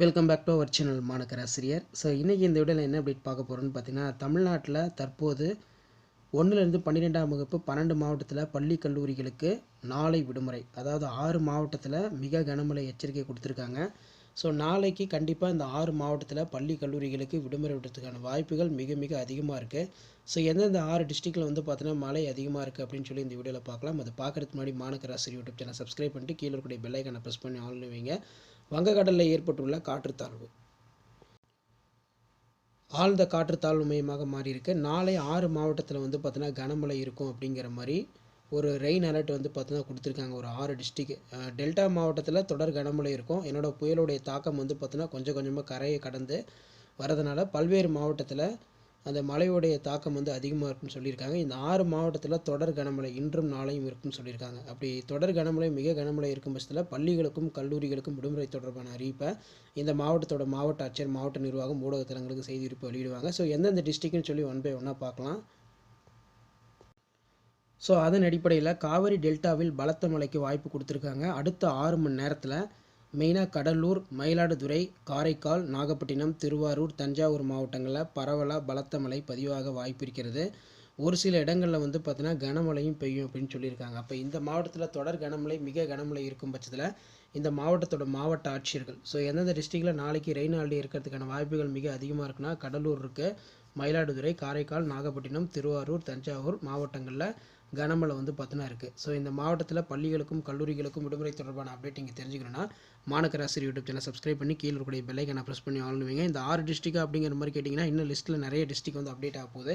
Welcome back to our channel மாணக்கராசிரியர் so இன்றைக்கி இந்த வீடியோவில் என்ன அப்டேட் பார்க்க போகிறோன்னு பார்த்தீங்கன்னா தமிழ்நாட்டில் தற்போது ஒன்றுலேருந்து பன்னிரெண்டாம் வகுப்பு பன்னெண்டு மாவட்டத்தில் பள்ளி கல்லூரிகளுக்கு நாளை விடுமுறை. அதாவது ஆறு மாவட்டத்தில் மிக கனமழை எச்சரிக்கை கொடுத்துருக்காங்க. ஸோ நாளைக்கு கண்டிப்பாக இந்த ஆறு மாவட்டத்தில் பள்ளி கல்லூரிகளுக்கு விடுமுறை விடுறதுக்கான வாய்ப்புகள் மிக மிக அதிகமாக இருக்குது ஸோ எந்தெந்த ஆறு டிஸ்ட்ரிக்டில் வந்து பார்த்தீங்கன்னா மழை அதிகமாக இருக்குது அப்படின்னு சொல்லி இந்த வீடியோவில் பார்க்கலாம் அது பார்க்குறதுக்கு முன்னாடி மாநகராசிரியர் யூடியூப் சேனல் சப்ஸ்கிரைப் பண்ணிட்டு கீழே இருக்கக்கூடிய பெல்லைக்கான ப்ரெஸ் பண்ணி ஆன்லைன் வைங்க. வங்கக்கடலில் ஏற்பட்டுள்ள காற்றுத்தாழ்வு. ஆழ்ந்த காற்றுத்தாழ்வு மையமாக மாறியிருக்கு. நாளை ஆறு மாவட்டத்தில் வந்து பார்த்தீங்கன்னா கனமழை இருக்கும் அப்படிங்கிற மாதிரி ஒரு ரெயின் அலர்ட் வந்து பார்த்தோன்னா கொடுத்துருக்காங்க. ஒரு ஆறு டிஸ்ட்ரிக் டெல்டா மாவட்டத்தில் தொடர் கனமழை இருக்கும். என்னோட புயலுடைய தாக்கம் வந்து பார்த்தோன்னா கொஞ்சம் கொஞ்சமாக கரையை கடந்து வரதுனால பல்வேறு மாவட்டத்தில் அந்த மழையுடைய தாக்கம் வந்து அதிகமாக இருக்குன்னு சொல்லியிருக்காங்க. இந்த ஆறு மாவட்டத்தில் தொடர் கனமழை இன்றும் நாளையும் இருக்குன்னு சொல்லியிருக்காங்க. அப்படி தொடர் கனமழை மிக கனமழை இருக்கும் பட்சத்தில் பள்ளிகளுக்கும் கல்லூரிகளுக்கும் விடுமுறை தொடர்பான அறிவிப்பை இந்த மாவட்டத்தோட மாவட்ட ஆட்சியர் மாவட்ட நிர்வாகம் ஊடகத்தலங்களுக்கு செய்தி இருப்பு வெளியிடுவாங்க. ஸோ எந்தெந்த டிஸ்ட்ரிக்ட்னு சொல்லி ஒன் பை ஒன்னாக பார்க்கலாம். ஸோ அதன் அடிப்படையில் காவிரி டெல்டாவில் பலத்த மழைக்கு வாய்ப்பு கொடுத்துருக்காங்க. அடுத்த ஆறு மணி நேரத்தில் மெயினாக கடலூர் மயிலாடுதுறை காரைக்கால் நாகப்பட்டினம் திருவாரூர் தஞ்சாவூர் மாவட்டங்களில் பரவலாக பலத்த மழை பதிவாக வாய்ப்பு இருக்கிறது. ஒரு சில இடங்களில் வந்து பார்த்தீங்கன்னா கனமழையும் பெய்யும் அப்படின்னு சொல்லியிருக்காங்க. அப்போ இந்த மாவட்டத்தில் தொடர் கனமழை மிக கனமழை இருக்கும் பட்சத்தில் இந்த மாவட்டத்தோட மாவட்ட ஆட்சியர்கள் ஸோ எந்தெந்த டிஸ்ட்ரிக்டில் நாளைக்கு ரெயின் ஹாலிடே இருக்கிறதுக்கான வாய்ப்புகள் மிக அதிகமாக இருக்குன்னா கடலூர் இருக்குது மயிலாடுதுறை காரைக்கால் நாகப்பட்டினம் திருவாரூர் தஞ்சாவூர் மாவட்டங்களில் கனமழை வந்து பார்த்தினா இருக்குது ஸோ இந்த மாவட்டத்தில் பள்ளிகளுக்கும் கல்லூரிகளுக்கும் விடுமுறை தொடர்பான அப்டேட் நீங்கள் தெரிஞ்சுக்கணும்னா மாநகராசிரியர் யூடியூப் சேனல் சப்ஸ்கிரைப் பண்ணி கீழே இருக்கக்கூடிய பெல்லைக்கான ப்ரெஸ் பண்ணி ஆளுவீங்க இந்த ஆறு டிஸ்ட்ரிக்ட் அப்படிங்கிற மாதிரி கேட்டிங்கன்னா இன்னும் லிஸ்ட்டில் நிறைய டிஸ்ட்ரிக் வந்து அப்டேட் ஆக போகுது.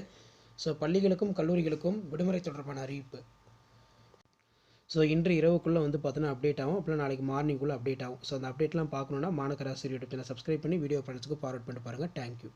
ஸோ பள்ளிகளுக்கும் கல்லூரிகளுக்கும் விடுமுறை தொடர்பான அறிவிப்பு. ஸோ இன்று இரவுக்குள்ளே வந்து பார்த்தோன்னா அப்டேட் ஆகும். அப்புறம் நாளைக்கு மார்னிங்குள்ளே அப்டேட் ஆகும். ஸோ அந்த அப்டேட்லாம் பார்க்கணுன்னா மாநகராசிரியர் யூடியூப் சேனல் சப்ஸ்கிரைப் பண்ணி வீடியோ ஃப்ரெண்ட்ஸுக்கு ஃபார்வர்ட் பண்ணிட்டு பாருங்கள் தேங்க்யூ